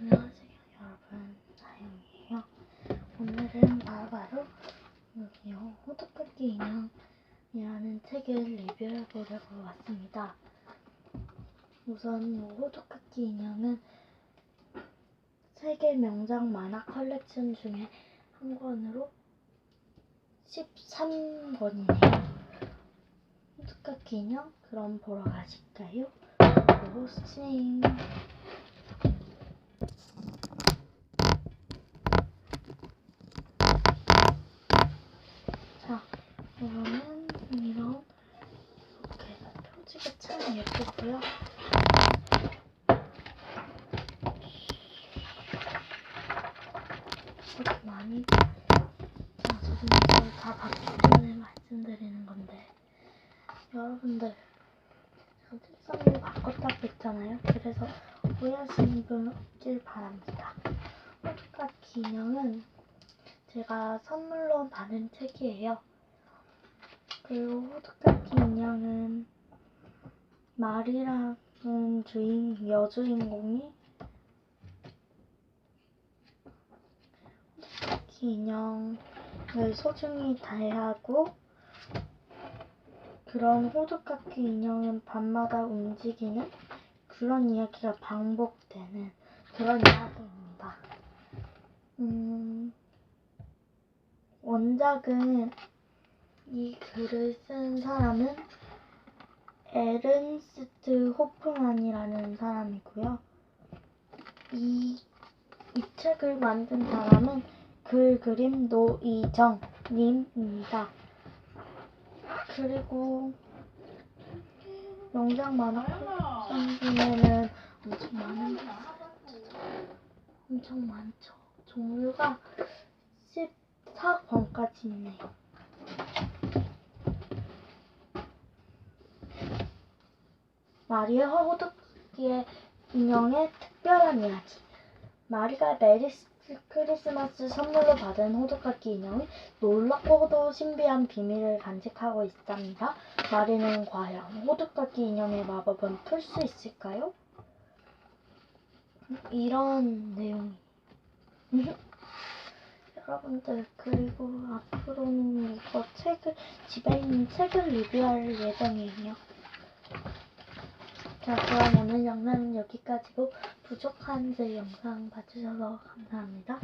안녕하세요 여러분. 나영이에요. 오늘은 바로바로 여기요 호두깎이 인형이라는 책을 리뷰해보려고 왔습니다. 우선 이 호두깎이 인형은 세계 명작 만화 컬렉션 중에 한 권으로 13권이네요. 호두깎이 인형 그럼 보러 가실까요? 자, 그러면 이런 이렇게 표지가 참 예쁘고요. 이렇게 많이 자, 저는 이걸 다 받기 전에 말씀드리는 건데 여러분들 제가 책상을 바꿨다고 했잖아요. 그래서 오해하시는 분 없길 바랍니다. 호두깎이 인형은 제가 선물로 받은 책이에요. 그리고 호두깎이 인형은 말이라는 주인 여주인공이 호두깎이 인형을 소중히 대하고 그런 호두깎이 인형은 밤마다 움직이는 그런 이야기가 반복되는 그런 이야기입니다. 음, 원작은 이 글을 쓴 사람은 에른스트 호프만이라는 사람이고요. 이, 이 책을 만든 사람은 글 그림 노이정님입니다. 그리고 영상 만화 중에는 엄청 많은 게 엄청 많죠. 종류가 14권까지 있네요. 마리아 호두끼의 인형의 특별한 이야기. 마리가 메리 크리스마스 선물로 받은 호두깎이 인형이 놀랍고도 신비한 비밀을 간직하고 있답니다. 마리는 과연 호두깎이 인형의 마법은 풀 수 있을까요? 이런 내용이. 여러분들 그리고 앞으로는 이거 책을 집에 있는 책을 리뷰할 예정이에요. 자 그럼 오늘 영상은 여기까지고 부족한 제 영상 봐주셔서 감사합니다.